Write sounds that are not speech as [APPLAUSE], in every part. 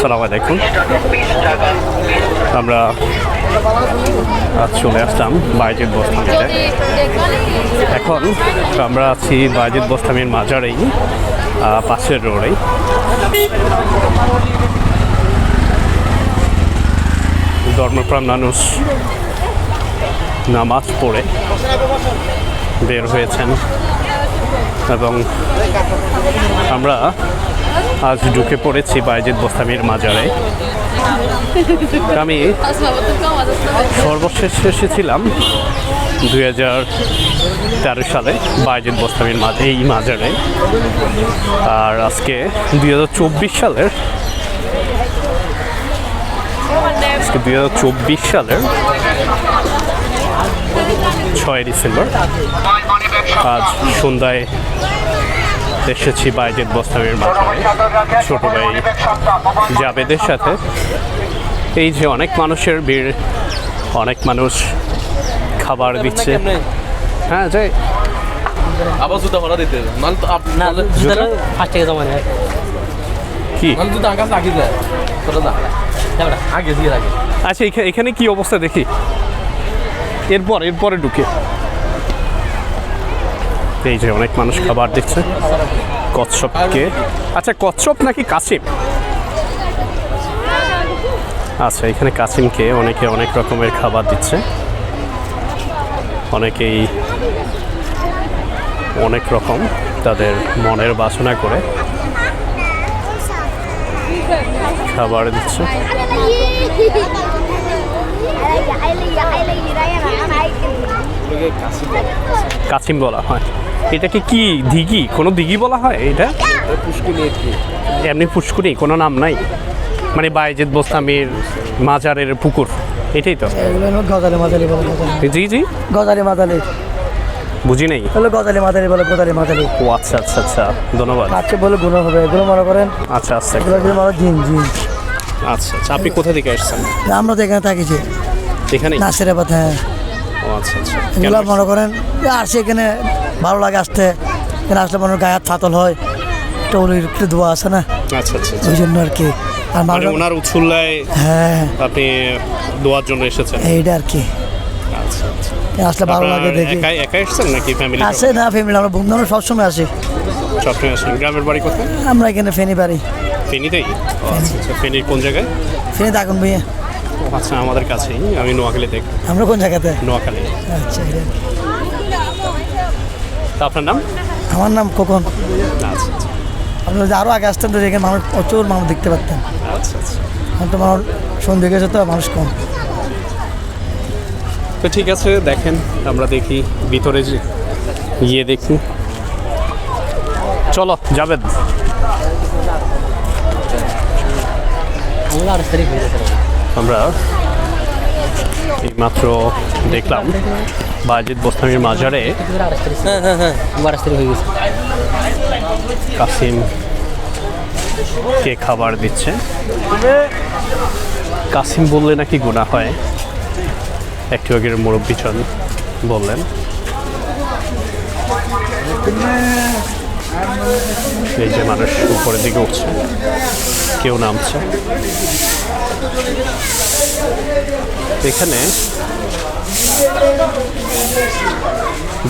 সালাম আলাইকুম। আমরা আজ চলে আসলাম বাইজিদ বস্তামিতে। এখন আমরা আছি বাইজিদ বস্তামির মাজারেই পাশের রোডেই। ধর্মপ্রাণ মানুষ নামাজ পড়ে, বের হয়েছেন। এবং আমরা আজ ঢুকে পড়েছি বাইজিদ বোস্তামির মাজারে। আমি সর্বশেষ এসেছিলাম দুই হাজার তেরো সালে বাইজিদ বোস্তামির মাঝে এই মাজারে। আর আজকে দুই হাজার চব্বিশ সালের আজকে দুই হাজার চব্বিশ সালের ছয় ডিসেম্বর। আজ সন্ধ্যায় এসেছি বাইজেদ বস্তাবের মাধ্যমে। ছোট ভাই জাবেদের সাথে। এই যে অনেক মানুষের ভিড় অনেক মানুষ খাবার দিচ্ছে। হ্যাঁ যাই। আবার জুতা ভাড়া দিতে। নাহলে তো না পাঁচ টাকা জমা নেয়। কি? নাহলে জুতা আগে আগে যায় তোরা না। আগে দিয়ে আগে। আচ্ছা এখা- এখানে কি অবস্থা দেখি? এরপর এরপরে ঢুকে। এই যে অনেক মানুষ খাবার দিচ্ছে কচ্ছপকে আচ্ছা কচ্ছপ নাকি কাসিম আচ্ছা এখানে কাসিমকে অনেকে অনেক রকমের খাবার দিচ্ছে অনেকেই অনেক রকম তাদের মনের বাসনা করে খাবার দিচ্ছে কাছিম বলা। হয়। এটাকে কি দিঘি কোনো দিঘি বলা হয় এটা? এমনি পুষ্কুনি কোনো নাম নাই। মানে বাইজেদ বোস্তামির মাজারের পুকুর এটাই তো। এগুলো হলো গজালি মাদালি বলে জি জি গজালি মাদালি বুঝি নেই। হলো গজালি মাদালি বলে গজালি মাদালি ও আচ্ছা আচ্ছা আচ্ছা। ধন্যবাদ। কাছে বলে গুণ হবে। এগুলো মনে করেন আচ্ছা আচ্ছা। এগুলো যদি মনে জিন জিন। আচ্ছা আচ্ছা। আপনি কোথা থেকে আসছেন? আমরা তো এখানে থাকিছি এখানেই? নাসিরাবাদ হ্যাঁ। আচ্ছা আচ্ছা। এগুলো মনে করেন যে আসছে এখানে ভালো লাগে আসতে। এখানে আসলে মনে গায়ে হাত থাতল হয় টৌলির একটু ধোয়া আছে না? আচ্ছা আচ্ছা আচ্ছা। ওই জন্য আর কি। আর মানে ওনার উৎসুল্লায় হ্যাঁ। আপনি দোয়ার জন্য এসেছেন? এইটা আর কি। আচ্ছা আচ্ছা। আসলে ভালো লাগে দেখি। একাই একাই এসেছেন নাকি ফ্যামিলি আছে না ফ্যামিলি আমরা বন্ধু আমরা সবসময় আসি। সবসময় আসেন। গ্রামের বাড়ি কোথায়? আমরা এখানে ফেনি বাড়ি। ফেনীতেই? আচ্ছা ফেনীর কোন জায়গায়? ফেনি থাকুন ভাইয়া আচ্ছা আমাদের কাছেই। আমি নোয়াখালীতে আমরা কোন জায়গাতে? নোয়াখালী। আচ্ছা আর। তা আপনার নাম? আমার নাম খোকন। আচ্ছা আচ্ছা। আপনি যদি আরও আগে আসতেন তো এখানে মানুষ প্রচুর মানুষ দেখতে পারতেন। আচ্ছা আচ্ছা। এখন তো মানুষ সন্ধ্যে গেছে তো মানুষ কম। তো ঠিক আছে দেখেন আমরা দেখি ভিতরে যে গিয়ে দেখি। চলো যাবেন। আমরা আঠাশ তারিখ হয়ে গেছে আমরা এইমাত্র দেখলাম বাজিদ বোস্তামির মাজারে কাসিম কে খাবার দিচ্ছে। কাসিম বললে নাকি গুণা হয়? একটু আগের মুরব্বী চন বললেন। এই যে মানুষ উপরের দিকে উঠছে। কেউ নামছে। এখানে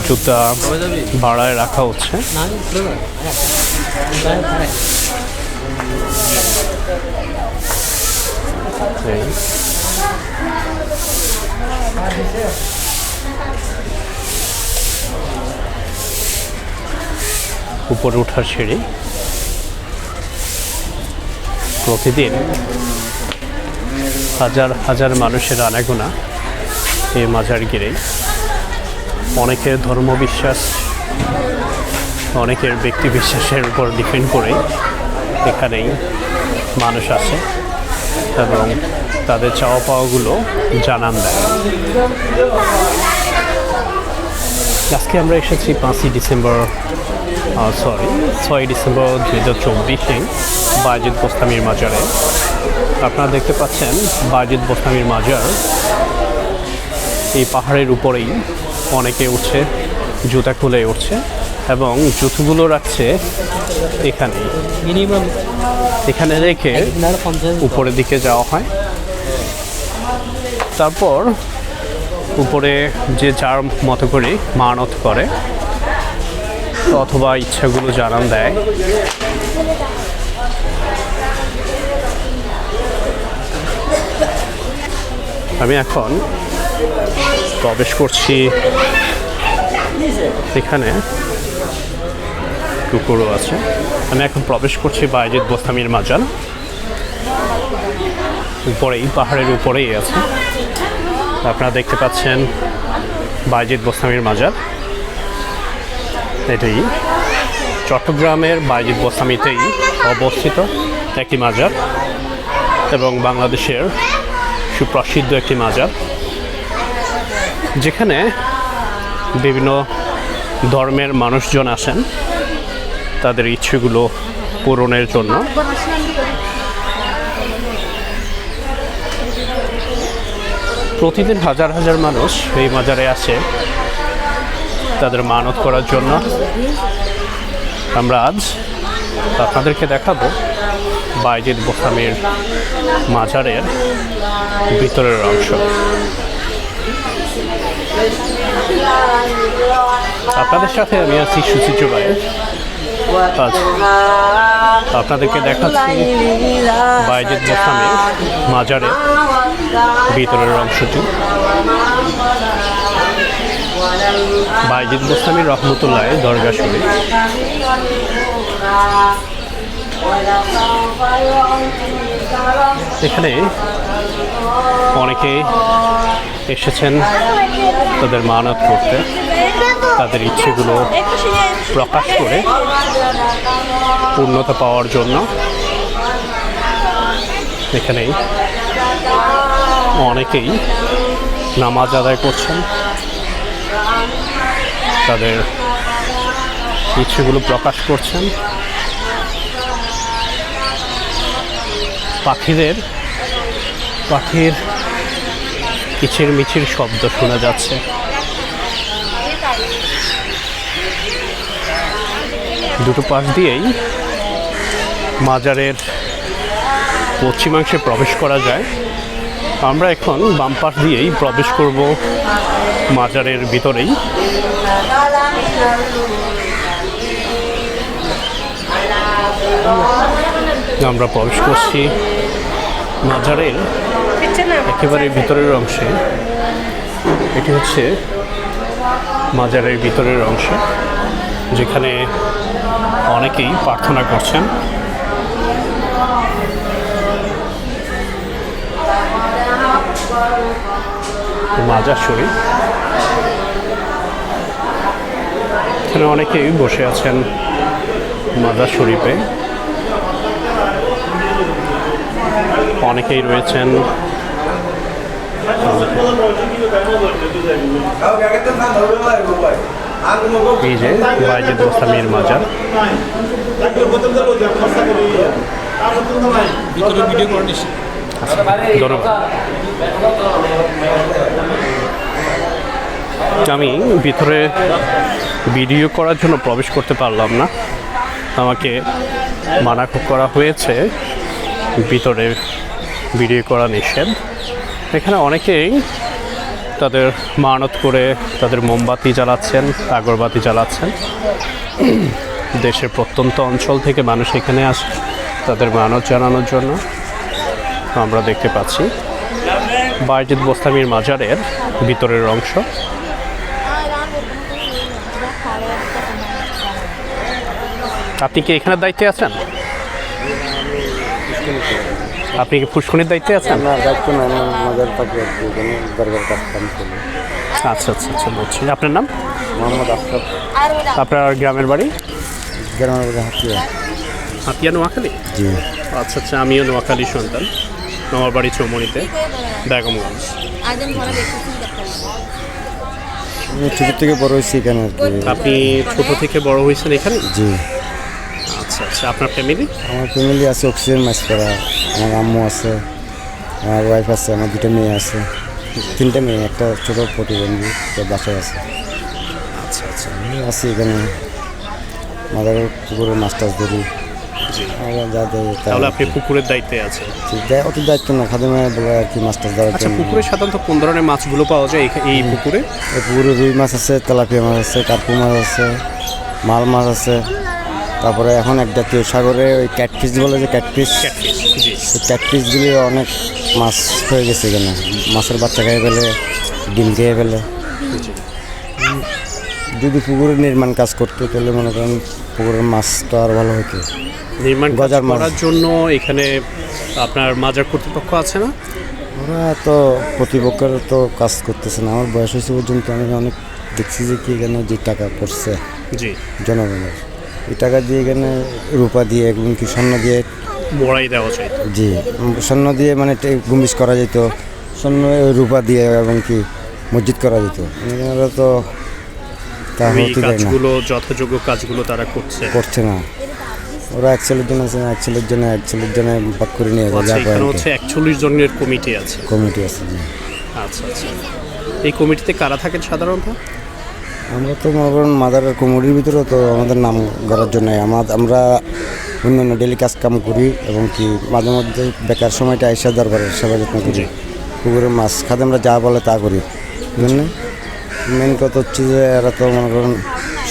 জুতা ভাড়ায় রাখা হচ্ছে। উপরে ওঠার সিঁড়ি। প্রতিদিন হাজার হাজার মানুষের আনাগোনা এই মাজার ঘিরে অনেকের ধর্মবিশ্বাস, অনেকের ব্যক্তি বিশ্বাসের উপর ডিপেন্ড করে এখানেই মানুষ আসে এবং তাদের চাওয়া পাওয়াগুলো জানান দেয়। আজকে আমরা এসেছি পাঁচই ডিসেম্বর সরি ছয় ডিসেম্বর দু হাজার চব্বিশে বাজিদ বোস্তামির মাজারে। আপনারা দেখতে পাচ্ছেন বাজিদ বোস্তামির মাজার। এই পাহাড়ের উপরেই অনেকে উঠছে জুতা খুলে উঠছে এবং জুতোগুলো রাখছে এখানে। মিনিমাম এখানে রেখে উপরের দিকে যাওয়া হয়। তারপর উপরে যে যার মতো করে মানত করে অথবা ইচ্ছাগুলো জানান দেয়। আমি এখন প্রবেশ করছি এখানে। কুকুরও আছে। আমি এখন প্রবেশ করছি বাইজিৎ বোস্তামির মাজার উপরেই, পাহাড়ের উপরেই আছে। আপনারা দেখতে পাচ্ছেন বাইজিৎ বোস্তামির মাজার এটাই চট্টগ্রামের বাইজিৎ বোস্তামিতেই অবস্থিত একটি মাজার এবং বাংলাদেশের সুপ্রসিদ্ধ একটি মাজার, যেখানে বিভিন্ন ধর্মের মানুষজন আসেন তাদের ইচ্ছেগুলো পূরণের জন্য। প্রতিদিন হাজার হাজার মানুষ এই মাজারে আসে। তাদের মানত করার জন্য। আমরা আজ আপনাদেরকে দেখাবো বাইজিদ বোসামির মাজারের ভিতরের অংশ। আপনাদের সাথে আমি আছি সুচিত্র আজ আপনাদেরকে দেখাচ্ছি বাইজিদ বোসামির মাজারের ভিতরের অংশটি। বাইজিদ গোস্বামী রহমতুল্লাহ দরগা শরীফ। এখানে অনেকে এসেছেন তাদের মানত করতে, তাদের ইচ্ছেগুলো প্রকাশ করে পূর্ণতা পাওয়ার জন্য। এখানে অনেকেই নামাজ আদায় করছেন। তাদের ইচ্ছেগুলো প্রকাশ করছেন। পাখিদের, পাখির কিচির মিচির শব্দ শোনা যাচ্ছে। দুটো পাশ দিয়েই মাজারের পশ্চিমাংশে প্রবেশ করা যায়। আমরা এখন বাম পাশ দিয়েই প্রবেশ করব মাজারের ভিতরেই। আমরা প্রবেশ করছি মাজারের একেবারে ভিতরের অংশে। এটি হচ্ছে মাজারের ভিতরের অংশ, যেখানে অনেকেই প্রার্থনা করছেন। মাজার শরীফ। এখানে অনেকেই বসে আছেন মাজার শরীফে। অনেকেই রয়েছেন। এই যে বাইজিদ গোস্বামীর মাজার। ধন্যবাদ। আমি ভিতরে ভিডিও করার জন্য প্রবেশ করতে পারলাম না। আমাকে মানা করা হয়েছে। ভিতরে ভিডিও করা নিষেধ। এখানে অনেকেই তাদের মানত করে তাদের মোমবাতি জ্বালাচ্ছেন, আগরবাতি জ্বালাচ্ছেন। দেশের প্রত্যন্ত অঞ্চল থেকে মানুষ এখানে আসে, তাদের মানত জানানোর জন্য আমরা দেখতে পাচ্ছি। বাইজিদ বোস্তামির মাজারের ভিতরের অংশ। আপনি কি এখানে দায়িত্বে আছেন? আপনি কি ফুসকুনির দায়িত্বে আছেন? না দায়িত্ব না আমার মাজার পাখি আর কি এখানে দরকার কাজ কাম করি। আচ্ছা আচ্ছা আচ্ছা বলছি আপনার নাম? মোহাম্মদ আশরাফ আপনার গ্রামের বাড়ি? গ্রামের বাড়ি হাতিয়া। হাতিয়া নোয়াখালী? জি। আচ্ছা আচ্ছা আমিও নোয়াখালী সন্তান। আমার বাড়ি চৌমনিতে বেগমগঞ্জ। ছোট থেকে বড় হয়েছি এখানে আপনি ছোট থেকে বড় হয়েছেন এখানে? জি। আচ্ছা আচ্ছা আপনার ফ্যামিলি আমার ফ্যামিলি আছে অক্সিজেন মাছপাড়া আমার আম্মু আছে আমার ওয়াইফ আছে আমার দুটো মেয়ে আছে তিনটা মেয়ে একটা ছোট প্রতিবন্ধী বাসায় আছে। আচ্ছা আচ্ছা। আমি আছি এখানে মাদারের পুকুরে মাছ টাছ ধরি তাহলে আপনি পুকুরের দায়িত্বে আছেন? ঠিক অত দায়িত্ব না খাদেমে বলে আর কি মাছ টাছ দেওয়ার আচ্ছা পুকুরে সাধারণত কোন ধরনের মাছগুলো পাওয়া যায় এই- এই পুকুরে? এই পুকুরে রুই মাছ আছে তেলাপিয়া মাছ আছে কার্পু মাছ আছে মাল মাছ আছে। তারপরে এখন এক জাতীয় সাগরে ওই ক্যাটফিস বলে যে ক্যাটফিস ক্যাটফিসগুলি অনেক মাছ হয়ে গেছে এখানে। মাছের বাচ্চা খেয়ে ফেলে ডিম খেয়ে ফেলে। যদি পুকুরের নির্মাণ কাজ করতে তাহলে মনে করেন পুকুরের মাছ তো আর ভালো হতো। নির্মাণ গজার মাছ। করার জন্য এখানে আপনার মাজার কর্তৃপক্ষ আছে না? ওরা তো প্রতিপক্ষের তো কাজ করতেছে না। আমার বয়স হয়েছে পর্যন্ত আমি অনেক দেখছি যে কি এখানে যে টাকা পড়ছে জি। জনগণের। এই টাকা দিয়ে এখানে রূপা দিয়ে এবং কি স্বর্ণ দিয়ে বড়াই দেওয়া যায় জি স্বর্ণ দিয়ে মানে গুম্বিজ করা যেত স্বর্ণ রূপা দিয়ে এবং কি মসজিদ করা যেত। এনারা তো তা হতে দেয় না। কাজগুলো যথাযোগ্য কাজগুলো তারা করছে। করছে না। ওরা এক ছেলের জন্য আছে এক ছেলের জন্য এক ছেলের জন্য বাক করে নিয়ে আচ্ছা যা এখানে হচ্ছে একচল্লিশ জনের কমিটি আছে। কমিটি আছে আচ্ছা আচ্ছা। এই কমিটিতে কারা থাকেন সাধারণত? আমরা তো মনে করেন মাদারের কমিটির ভিতরে তো আমাদের নাম করার জন্য আমার আমরা অন্যান্য ডেলি কাজ কাম করি এবং কি মাঝে মধ্যে বেকার সময়টা এসে দরবারের সেবা যত্ন করি। পুকুরের মাছ খাতে আমরা যা বলে তা করি। বুঝলেন? মেন কথা হচ্ছে যে এরা তো মনে করেন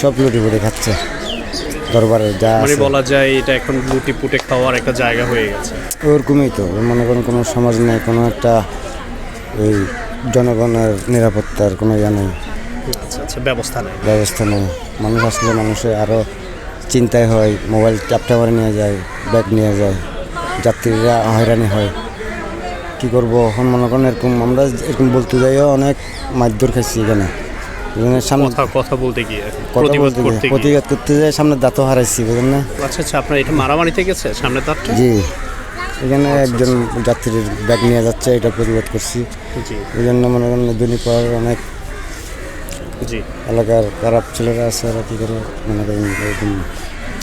সব লুটি ফুটি খাচ্ছে। দরবারে যা মানে বলা যায় এটা এখন লুটি পুটে খাওয়ার একটা জায়গা হয়ে গেছে। ওরকমই তো। মনে করেন কোনো সমাজ নেই কোনো একটা এই জনগণের নিরাপত্তার কোনো ইয়ে নেই। আচ্ছা আচ্ছা ব্যবস্থা নেই। ব্যবস্থা নেই। মানুষ আসলে মানুষের আরও চিন্তায় হয় মোবাইল চাপটা মারে নিয়ে যায় ব্যাগ নিয়ে যায়। যাত্রীরা হয়রানি হয়। কি করব? এখন মনে করেন এরকম আমরা এরকম বলতে যাইও অনেক মারধর খাইছি এখানে। এখানে সামনে কথা কথা বলতে গিয়ে প্রতিবাদ করতে যাই সামনে দাঁতও হারাইছি বুঝলেন না? আচ্ছা আচ্ছা আপনার এটা মারামারিতে গেছে সামনে জি। এখানে একজন যাত্রীর ব্যাগ নিয়ে যাচ্ছে এটা প্রতিবাদ করছি। এই জন্য মনে করেন অনেক জি। এলাকার খারাপ ছেলেরা আছে ওরা কী করে মনে করেন এরকম?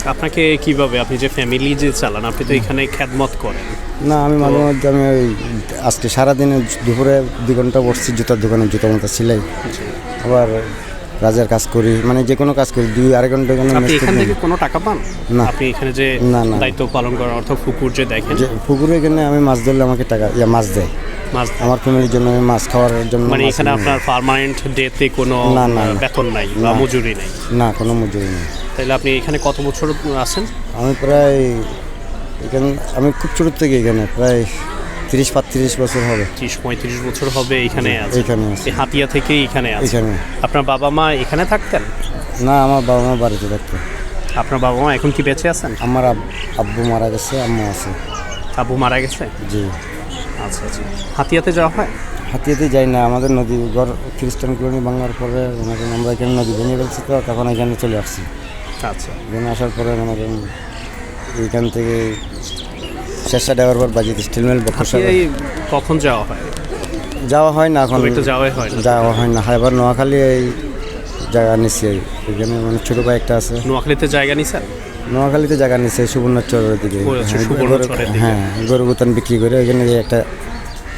আপনাকে কীভাবে আপনি যে ফ্যামিলি যে চালান আপনি তো এখানে খ্যাতমত করেন। না আমি মাঝে মধ্যে আমি ওই আজকে সারাদিনে দুপুরে দু ঘণ্টা বসছি জুতার দোকানে জুতা মতো সিলাই। আবার কাজের কাজ করি মানে যে কোনো কাজ করি দুই আড়াই ঘণ্টা এখানে আপনি এখান থেকে কোনো টাকা পান? না। আপনি এখানে যে না, না। দায়িত্ব পালন করার অর্থ পুকুর যে দেখেন? যে পুকুরে এখানে আমি মাছ ধরলে আমাকে টাকা ইয়া মাছ দেয়। মাছ আমার ফ্যামিলির জন্য আমি মাছ খাওয়ার জন্য মানে এখানে আপনার পার্মানেন্ট ডেতে কোনো না, না। বেতন নাই বা। মজুরি নেই? না কোনো মজুরি নেই। তাহলে আপনি এখানে কত বছর আছেন? আমি প্রায় এখানে আমি খুব ছোটোর থেকে এখানে প্রায় তিরিশ পাঁত্রিশ বছর হবে। ত্রিশ পঁয়ত্রিশ বছর হবে এখানে আছে এখানে আছি। হাতিয়া থেকে এখানে আছে এখানে। আপনার বাবা মা এখানে থাকতেন? না আমার বাবা মা বাড়িতে থাকতো আপনার বাবা মা এখন কি বেঁচে আছেন? আমার আব- আব্বু মারা গেছে আম্মা আছে। আবু মারা গেছে? জি। আচ্ছা আচ্ছা। হাতিয়াতে যাওয়া হয়? হাতিয়াতে যাই না আমাদের নদী ঘর খ্রিস্টান কলোনি ভাঙার পরে করেন আমরা এখানে নদী ভেঙে ফেলছি তো তখন এখানে চলে আসছি। আচ্ছা। এখানে আসার পরে করেন এইখান থেকে শেষা দেওয়ার পর বাজিতে স্টিল মিল বক্সা কখন যাওয়া হয়? যাওয়া হয় না এখন। একটা হয় যাওয়া হয় না। এবার নোয়াখালী এই জায়গা নিচ্ছি এখানে মানে ছোট ভাই একটা আছে। নোয়াখালীতে জায়গা নিছেন? নোয়াখালীতে জায়গা নিচ্ছে সুবর্ণচরের দিকে। আচ্ছা, হ্যাঁ, গরু- দিকে। হ্যাঁ গরু গুতান বিক্রি করে এখানে একটা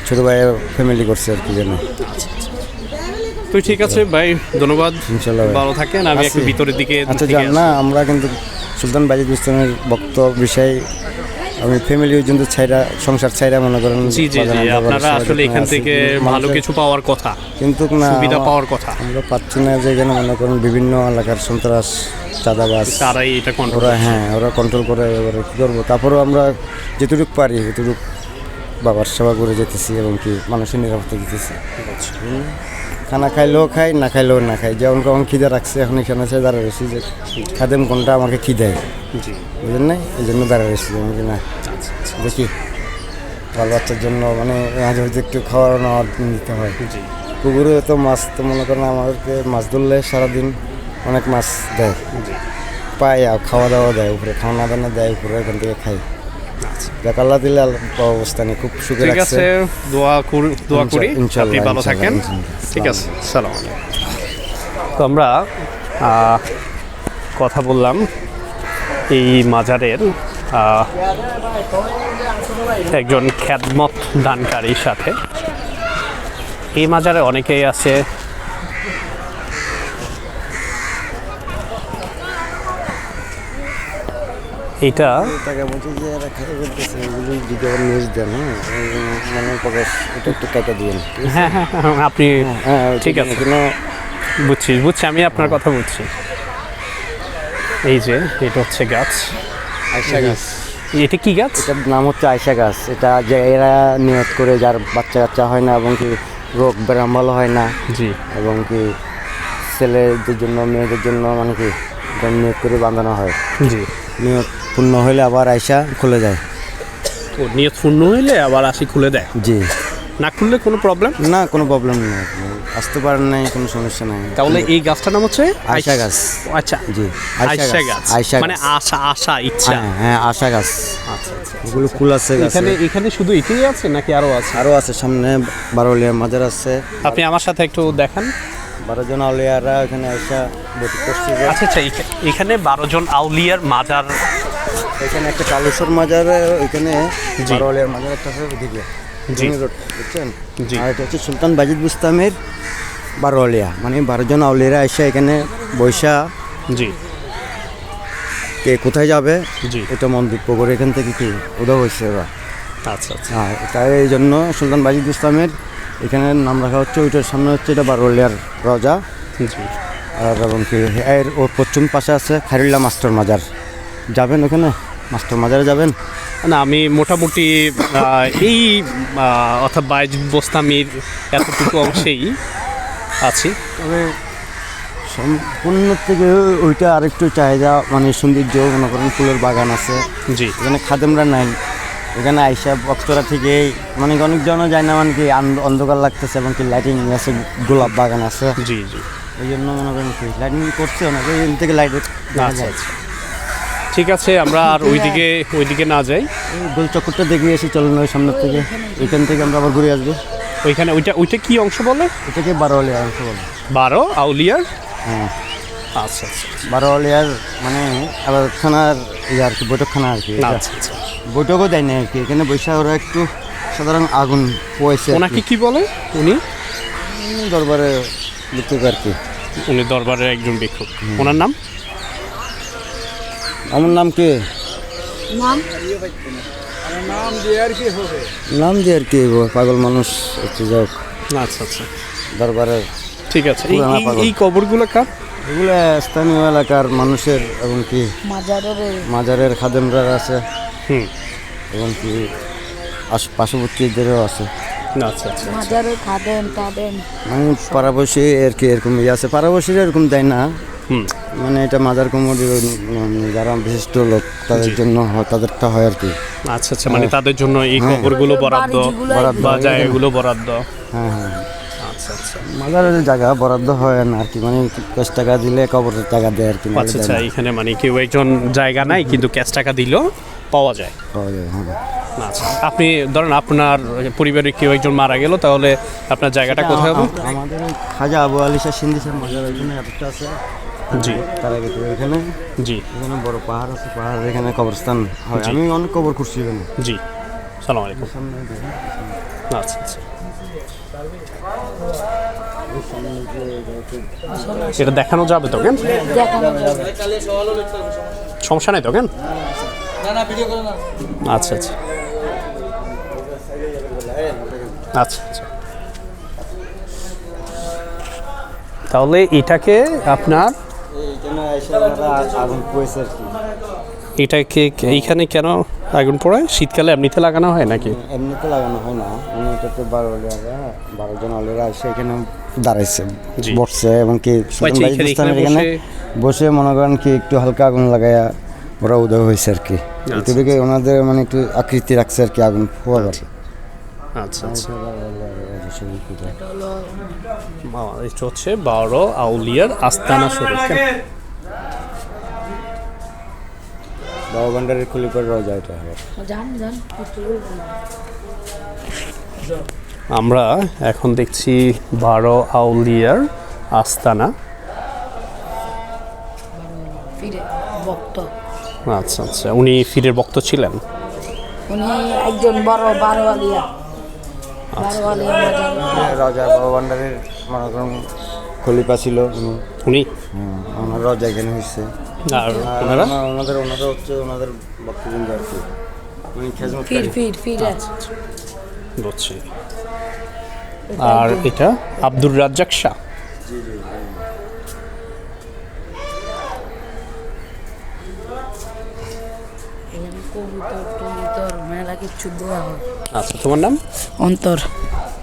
ছোটো ভাই ফ্যামিলি করছে আর কি যেন। তো ঠিক আছে ভাই ধন্যবাদ। ভালো থাকেন। আমি একটু ভিতরের দিকে আচ্ছা না আমরা কিন্তু সুলতান বাজিদ ইসলামের বক্তব্য বিষয়ে আমি ফ্যামিলি পর্যন্ত ছাইরা সংসার ছাইরা মনে করেন জি জি জি। আপনারা আসলে এখান থেকে ভালো কিছু পাওয়ার কথা কিন্তু না সুবিধা পাওয়ার কথা। আমরা পাচ্ছি না যে এখানে মনে করেন বিভিন্ন এলাকার সন্ত্রাস চাঁদাবাজ। তারাই এটা কন্ট্রোল ওরা হ্যাঁ ওরা কন্ট্রোল করে এবারে কী করব? তারপরেও আমরা যেটুকু পারি এটুকু বাবার সেবা করে যেতেছি এবং কি মানুষের নিরাপত্তা দিতেছি। হুম। খানা খাইলেও খাই না খাইলেও না খাই যেমন কখন খিদে রাখছে এখন এখানে এসে দাঁড়া রয়েছি যে খাদেম কোনটা আমাকে খিদায় বুঝলেন না? এই জন্য দাঁড়া রয়েছি আমাকে না। দেখি। বাল বাচ্চার জন্য মানে মাঝে মাঝে একটু খাওয়ার নেওয়ার দিতে হয়। পুকুরে তো মাছ তো মনে করেন আমাদেরকে মাছ ধরলে সারাদিন অনেক মাছ দেয়। পাই আর খাওয়া দাওয়া দেয় উপরে খাওয়া দাওয়া দেয় উপরে এখান থেকে খাই দেখ আল্লাহ দিলে আল্লাহ অবস্থা নেই খুব সুখে ঠিক আছে দোয়া করি দোয়া করি। আপনি ভালো থাকেন। ঠিক আছে সালাম তো আমরা আহ, কথা বললাম এই মাজারের আহ, একজন খ্যাতমত দানকারীর সাথে। এই মাজারে অনেকেই আছে এটা টাকা বলছে যে এরা খাই বলতেছে এগুলো যদি আবার নিউজ দেন হ্যাঁ? মানে প্রকাশ এটা একটু কাটা দিয়েন। হ্যাঁ হ্যাঁ হ্যাঁ, আপনি হ্যাঁ ঠিক আছে। কোনো বুঝছি বুঝছি আমি আপনার কথা বুঝছি। এই যে এটা হচ্ছে গাছ। আয়সা গাছ। এটা কি গাছ? এটার নাম হচ্ছে আয়সা গাছ। এটা যে এরা নিয়ত করে যার বাচ্চা কাচ্চা হয় না এবং কি রোগ ব্যায়াম ভালো হয় না জি। এবং কি ছেলেদের জন্য মেয়েদের জন্য মানে কি নিয়ত করে বাঁধানো হয়। জি। নিয়ত পূর্ণ হলে আবার আয়সা খুলে যায়। ও নিয়ত পূর্ণ হইলে আবার আসি খুলে দেয়? জি। না খুললে কোনো প্রবলেম না কোনো প্রবলেম নেই। আসতে পারেন নাই কোনো সমস্যা নাই। তাহলে এই গাছটার নাম হচ্ছে আয়সা গাছ। আচ্ছা। জি আয়সা গাছ। আয়সা মানে আশা আশা ইচ্ছা। হ্যাঁ হ্যাঁ আশা গাছ। আচ্ছা আচ্ছা। ওগুলো ফুল আছে এখানে এখানে শুধু এটাই আছে নাকি আরও আছে? আরও আছে সামনে বারোলিয়া মাজার আছে। আপনি আমার সাথে একটু দেখান। বারো জন আউলিয়ারা এখানে যে আচ্ছা আচ্ছা এখানে বারো জন আউলিয়ার মাজার এখানে একটা কালেশ্বর মাজার ওইখানে জি। মাজার একটা আছে ওদিকে জি। রোড বুঝছেন? আর এটা হচ্ছে সুলতান বাজিদ বুস্তামের বারোলিয়া মানে বারো জন আউলিয়ারা এসে এখানে বৈশা জি। কে কোথায় যাবে জি। এটা মন্তব্য করে এখান থেকে কি উদয় হয়েছে এবার। আচ্ছা আচ্ছা। হ্যাঁ তাই এই জন্য সুলতান বাজিদ ইসলামের এখানে নাম রাখা হচ্ছে ওইটার সামনে হচ্ছে এটা বারোলিয়ার রজা। আর এবং কি এর ওর পশ্চিম পাশে আছে খারিল্লা মাস্টার মাজার। যাবেন ওখানে? মাস্টার মাজারে যাবেন? না আমি মোটামুটি এই অর্থাৎ বাইজ বোস্তামির এতটুকু অংশেই আছি। তবে সম্পূর্ণ থেকে ওইটা আরেকটু চাহিদা মানে সৌন্দর্য মনে করেন ফুলের বাগান আছে। জি। এখানে খাদেমরা নাই। এখানে আইসা ভক্তরা থেকে মানে অনেকজনও যায় না মানে কি অন্ধকার লাগতেছে এবং কি লাইটিং আছে গোলাপ বাগান আছে। জি জি। এই জন্য মনে করেন লাইটিং করছে অনেকে এখান থেকে লাইট আচ্ছা যায় আচ্ছা। ঠিক আছে আমরা আর ওইদিকে ওইদিকে না যাই। গোল চক্করটা দেখে এসে চলুন ওই সামনের থেকে। এখান থেকে আমরা আবার ঘুরে আসব। ওইখানে ওইটা ওইটা কি অংশ বলে? এটাকে বারোয়ালিয়া অংশ বলে। বারো আউলিয়ার হ্যাঁ। আচ্ছা আচ্ছা বারোয়ালিয়ার মানে আবার খানার ইয়ে আর কি বৈঠকখানা আর কি আচ্ছা আচ্ছা। বৈঠকও দেয় না আর কি এখানে বৈশা ওরা একটু সাধারণ আগুন পোয়েছে ওনাকে কি। কি বলে উনি? দরবারে লিখতে আর কি। উনি দরবারের একজন ভিক্ষুক ওনার নাম? আমার নাম কে? নাম? নাম দিয়ে আর কি পাগল মানুষ একটু যাক আচ্ছা আচ্ছা। দরবারের ঠিক আছে এই কবরগুলো কার? এগুলো স্থানীয় এলাকার মানুষের এবং কি? মাজারের। মাজারের খাদেমরা আছে। হুম। এবং কি আশ- পার্শ্ববর্তীদেরও আছে। আচ্ছা আচ্ছা মাজারের টাদেন মানে পাড়াবসী আর কি এরকম ইয়ে আছে? পাড়াবসীরা এরকম দেয় না। মানে এটা মাজার কমিটির মানে যারা বিশিষ্ট লোক তাদের জন্য হয় তাদেরটা হয় আর কি। আচ্ছা আচ্ছা মানে তাদের জন্য এই কবরগুলো বরাদ্দ বরাদ্দ বা জায়গাগুলো বরাদ্দ। হ্যাঁ হ্যাঁ আচ্ছা আচ্ছা। মাজারের জায়গা বরাদ্দ হয় না আর কি মানে ক্যাশ টাকা দিলে কবরের টাকা দেয় আর কি আচ্ছা আচ্ছা এখানে মানে কেউ একজন জায়গা নাই কিন্তু ক্যাশ টাকা দিলেও পাওয়া যায়। পাওয়া যায় হ্যাঁ। আচ্ছা আপনি ধরেন আপনার পরিবারে কেউ একজন মারা গেল তাহলে আপনার জায়গাটা কোথায় হবে? আমাদের খাজা আবু আলী শাহ সিন্ধি স্যার মাজার ওইখানে আছে। জি। তার আগে তো এখানে? জি। এখানে বড় পাহাড় আছে পাহাড়ের এখানে কবরস্থান হয়। আমি অনেক কবর করছি এখানে। জি। সালাম আলাইকুম। আচ্ছা আচ্ছা। এটা দেখানো যাবে তো কেন? সমস্যা নাই তো কেন? আচ্ছা আচ্ছা। আচ্ছা আচ্ছা। তাহলে এটাকে আপনার এসে আগুন পুয়েছে আর কি। এটাকে এইখানে কেন আগুন পড়ায়? শীতকালে এমনিতে লাগানো হয় নাকি? এমনিতে লাগানো হয় না। মানে এটাতে বারো বারো জন আলিয়ারা এসে এখানে দাঁড়াইছে বসছে। এবং কি আচ্ছা, এখানে- বসে মনে করেন কি একটু হালকা আগুন লাগাইয়া ওরা উদয় হয়েছে আর কি। আচ্ছা, ওনাদের মানে একটু আকৃতি রাখছে আর কি আগুন ফোয়ার আচ্ছা আচ্ছা এটা। হচ্ছে বারো আউলিয়ার আস্তানা শরীফ? বাবা ভান্ডারের খুলিপার রজা এটা হবে। জান জান আমরা এখন দেখছি বারো আউলিয়ার আস্তানা। আচ্ছা আচ্ছা উনি ফিরের বক্ত ছিলেন? উনি একজন বড় বারোয়ালিয়া। বারোয়ালিয়া মাজার রাজা বাবা ভান্ডারের মনে করেন খলিফা ছিল। উনি? রজা এখানে হয়েছে আর ওনারা? ওনাদের ওনারা হচ্ছে ওনাদের ভক্তবৃন্দ আর কি। মানে খেজমত ফির ফির ফির বুঝছি। আর এটা আব্দুর রাজ্জাক শাহ? আচ্ছা তোমার নাম? অন্তর।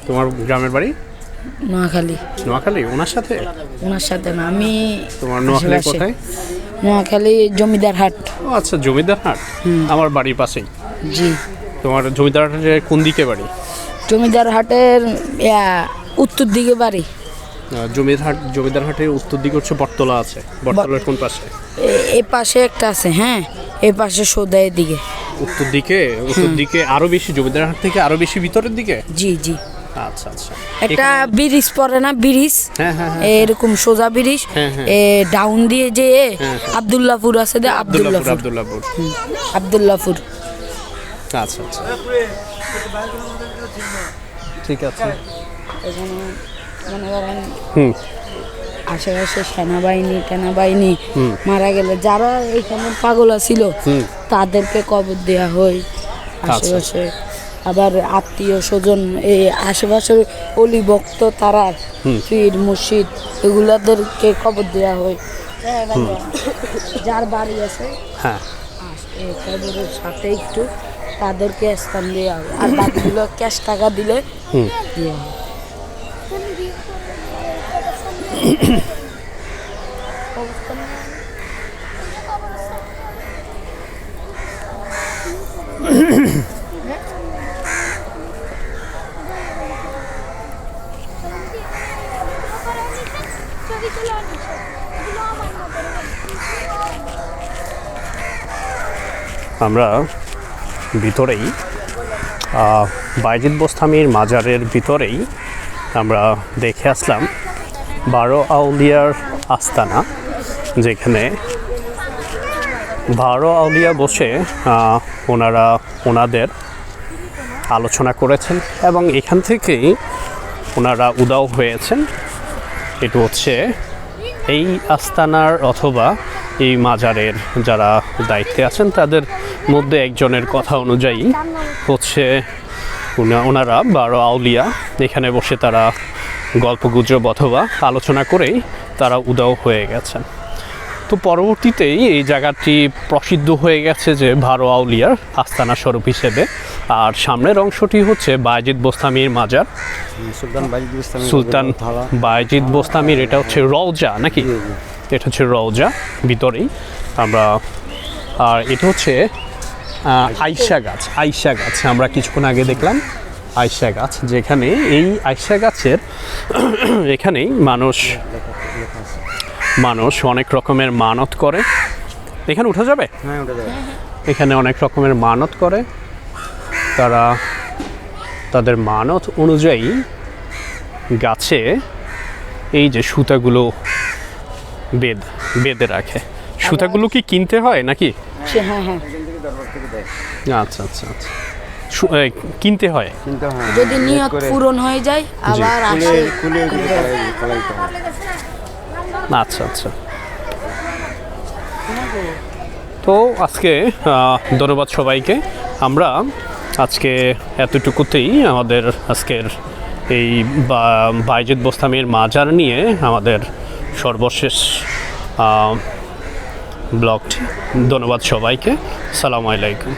তোমার গ্রামের বাড়ি? নোয়াখালী। নোয়াখালী? ওনার সাথে? ওনার সাথে না আমি তোমার নোয়াখালী কোথায়? নোয়াখালী জমিদার হাট। ও আচ্ছা জমিদার হাট? আমার বাড়ির পাশেই। জি। তোমার জমিদার হাটের কোন দিকে বাড়ি? জমিদার হাটের উত্তর দিকে বাড়ি। জমিদার হাট জমিদার হাটের উত্তর দিকে হচ্ছে বটতলা আছে। বটতলার কোন পাশে? এ- এ পাশে একটা আছে হ্যাঁ? এ পাশে সোদা দিকে উত্তর দিকে? উত্তর দিকে আরও বেশি জমিদার হাট থেকে আরও বেশি ভিতরের দিকে? জি জি। আচ্ছা আচ্ছা। একটা ব্রিজ পড়ে না ব্রিজ? হ্যাঁ হ্যাঁ হ্যাঁ এরকম সোজা ব্রিজ। ডাউন দিয়ে যে আবদুল্লাপুর আছে দে আব্দুল্লাহপুর আবদুল্লাপুর আব্দুল্লাহপুর। আবদুল্লাপুর আচ্ছা আচ্ছা। ঠিক আছে। এখানে মনে করেন হুম। আশেপাশে সেনাবাহিনী টেনাবাহিনী মারা গেলে যারা এখানে পাগলা ছিল তাদেরকে কবর দেওয়া হয় আশেপাশে। আবার আত্মীয় স্বজন এই আশেপাশের অলি ভক্ত তারা পীর মুর্শিদ এগুলাদেরকে খবর দেওয়া হয়। যার বাড়ি আছে হ্যাঁ। এই কবরের সাথে একটু তাদেরকে স্থান দেওয়া হবে আর বাকিগুলো ক্যাশ টাকা দিলে দেওয়া হয়। [COUGHS] আমার ভিতরেই বাইজিদ বোস্তামির মাজারের ভিতরেই আমরা দেখে আসলাম বারো আউলিয়ার আস্তানা, যেখানে বারো আউলিয়া বসে ওনারা ওনাদের আলোচনা করেছেন এবং এখান থেকেই ওনারা উদাও হয়েছেন। এটা হচ্ছে এই আস্তানার অথবা এই মাজারের যারা দায়িত্বে আছেন, তাদের মধ্যে একজনের কথা অনুযায়ী হচ্ছে ওনারা বারো আউলিয়া, এখানে বসে তারা গল্পগুজব অথবা আলোচনা করেই তারা উদাও হয়ে গেছেন। তো পরবর্তীতেই এই জায়গাটি প্রসিদ্ধ হয়ে গেছে যে ভারো আউলিয়ার আস্তানা স্বরূপ হিসেবে। আর সামনের অংশটি হচ্ছে বায়জিদ বোস্তামির মাজার। সুলতান বায়জিদ বোস্তামির এটা হচ্ছে রওজা নাকি? এটা হচ্ছে রওজা ভিতরেই। আমরা আর এটা হচ্ছে আইসা গাছ আইসা গাছ। আমরা কিছুক্ষণ আগে দেখলাম আইসা গাছ যেখানে এই আইসা গাছের এখানেই মানুষ মানুষ অনেক রকমের মানত করে। এখানে উঠা যাবে? হ্যাঁ দেখ এখানে অনেক রকমের মানত করে। তারা তাদের মানত অনুযায়ী গাছে এই যে সুতাগুলো বেদ বেঁধে রাখে। সুতাগুলো কি কিনতে হয় নাকি? হ্যাঁ হ্যাঁ। আচ্ছা আচ্ছা আচ্ছা। কিনতে হয়? হ্যাঁ যদি নিয়ত পূরণ হয়ে যায় আবার আসে। আচ্ছা আচ্ছা। তো আজকে ধন্যবাদ সবাইকে। আমরা আজকে এতটুকুতেই আমাদের আজকের এই বাইজিদ বোস্তামির মাজার নিয়ে আমাদের সর্বশেষ ব্লগটি। ধন্যবাদ সবাইকে। সালামু আলাইকুম।